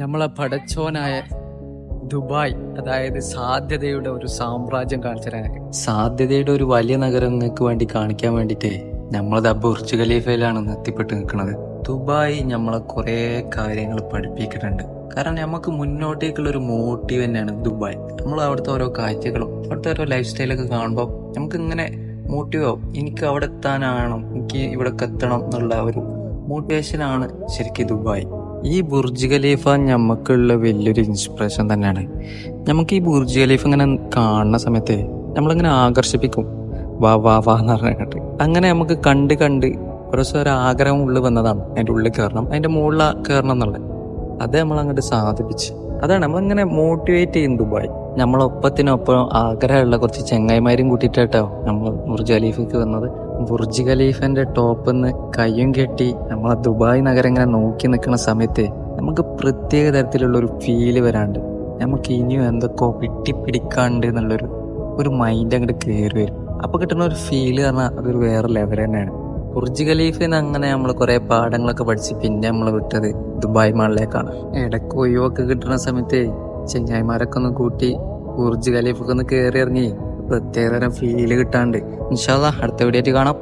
നമ്മളെ പടച്ചോനായ ദുബായ് അതായത് സാധ്യതയുടെ ഒരു സാമ്രാജ്യം കാണിച്ചതാണ് സാധ്യതയുടെ ഒരു വലിയ നഗരം നിങ്ങൾക്ക് വേണ്ടി കാണിക്കാൻ വേണ്ടിട്ടേ നമ്മളത് ബുർജ് ഖലീഫയിലാണ് എത്തിപ്പെട്ട് നിൽക്കുന്നത്. ദുബായ് നമ്മളെ കുറേ കാര്യങ്ങൾ പഠിപ്പിക്കുന്നുണ്ട്. കാരണം നമുക്ക് മുന്നോട്ടേക്കുള്ള ഒരു മോട്ടീവ് തന്നെയാണ് ദുബായ്. നമ്മൾ അവിടുത്തെ ഓരോ കാഴ്ചകളും അവിടുത്തെ ഓരോ ലൈഫ് സ്റ്റൈലൊക്കെ കാണുമ്പോൾ നമുക്ക് ഇങ്ങനെ മോട്ടീവോ എനിക്ക് അവിടെ എത്താനാണ്? എനിക്ക് ഇവിടെ എത്തണം എന്നുള്ള ഒരു മോട്ടിവേഷനാണ് ശരിക്കും ദുബായ്. ഈ ബുർജ് ഖലീഫ നമുക്കുള്ള വലിയൊരു ഇൻസ്പിറേഷൻ തന്നെയാണ്. നമുക്ക് ഈ ബുർജ് ഖലീഫ ഇങ്ങനെ കാണുന്ന സമയത്ത് നമ്മളിങ്ങനെ ആകർഷിപ്പിക്കും. വാ വാ വാ എന്ന് പറഞ്ഞിട്ട് അങ്ങനെ നമുക്ക് കണ്ട് കണ്ട് ഒരു ദിവസം ഒരു ആഗ്രഹം ഉള്ളിൽ വന്നതാണ്. അതിന്റെ ഉള്ളിൽ കയറണം. അതിന്റെ മുകളിൽ കയറണം എന്നുള്ളത്. അത് നമ്മൾ അങ്ങോട്ട് സാധിപ്പിച്ച്. അതാണ് നമ്മളിങ്ങനെ മോട്ടിവേറ്റ് ചെയ്യും ദുബായ്. നമ്മളൊപ്പത്തിനൊപ്പം ആഗ്രഹമുള്ള കുറച്ച് ചെങ്ങായിമാരും കൂട്ടിയിട്ടാട്ടോ നമ്മൾ ബുർജ് ഖലീഫയ്ക്ക് വന്നത്. ബുർജ് ഖലീഫന്റെ ടോപ്പിൽ നിന്ന് കയ്യും കെട്ടി നമ്മളെ ദുബായ് നഗരം ഇങ്ങനെ നോക്കി നിൽക്കുന്ന സമയത്ത് നമുക്ക് പ്രത്യേക തരത്തിലുള്ള ഒരു ഫീൽ വരാണ്ട്. നമുക്ക് ഇനിയും എന്തൊക്കെയോ വെട്ടിപ്പിടിക്കാണ്ട് എന്നുള്ളൊരു ഒരു മൈൻഡ് അങ്ങോട്ട് കയറി വരും. അപ്പൊ കിട്ടുന്ന ഒരു ഫീൽ പറഞ്ഞാൽ അതൊരു വേറെ ലെവൽ തന്നെയാണ്. ബുർജ് ഖലീഫിന്ന് അങ്ങനെ നമ്മൾ കുറെ പാഠങ്ങളൊക്കെ പഠിച്ച് പിന്നെ നമ്മൾ വിട്ടത് ദുബായ് മാളിലേക്കാണ്. ഇടയ്ക്ക് ഒഴിവൊക്കെ കിട്ടുന്ന സമയത്ത് ചെങ്ങായിമാരൊക്കെ ഒന്ന് കൂട്ടി ബുർജ് ഖലീഫൊക്കെ ഒന്ന് കയറി ഇറങ്ങി പ്രത്യേക തരം ഫീൽ കിട്ടാണ്ട് ഇൻഷാല്ല അടുത്ത വീഡിയോ കാണാം.